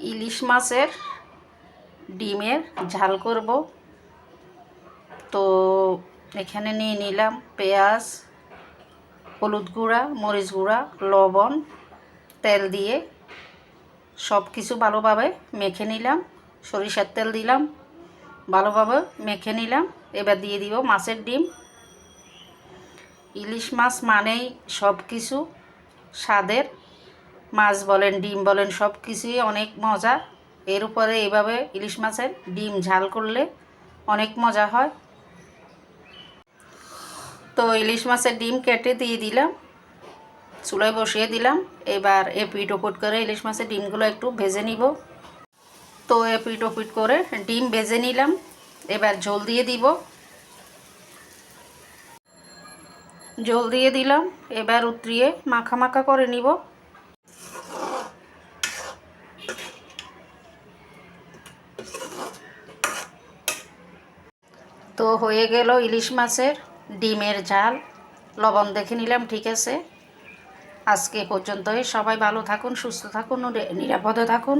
ইলিশ মাছের ডিমের ঝাল করব। তো এখানে নিয়ে নিলাম পেঁয়াজ, হলুদ গুঁড়া, মরিচ গুঁড়া, লবণ, তেল দিয়ে সব কিছু ভালোভাবে মেখে নিলাম। সরিষার তেল দিলাম, ভালোভাবে মেখে নিলাম। এবার দিয়ে দিব মাছের ডিম। ইলিশ মাছ মানেই সব কিছু স্বাদের মাছ বলেন, ডিম বলেন, সব কিছুই অনেক মজা। এর উপরে এভাবে ইলিশ মাছের ডিম ঝাল করলে অনেক মজা হয়। তো ইলিশ মাছের ডিম কেটে দিয়ে দিলাম, চুলায় বসিয়ে দিলাম। এবার এপিট ওপিট করে ইলিশ মাছের ডিমগুলো একটু ভেজে নিব। তো এপিট ওপিট করে ডিম ভেজে নিলাম, এবার ঝোল দিয়ে দিব। ঝোল দিয়ে দিলাম, এবার উতরিয়ে মাখা মাখা করে নিব। তো হয়ে গেল ইলিশ মাছের ডিমের ঝাল। লবণ দেখে নিলাম, ঠিক আছে। আজকে পর্যন্তই। সবাই ভালো থাকুন, সুস্থ থাকুন নিরাপদে থাকুন।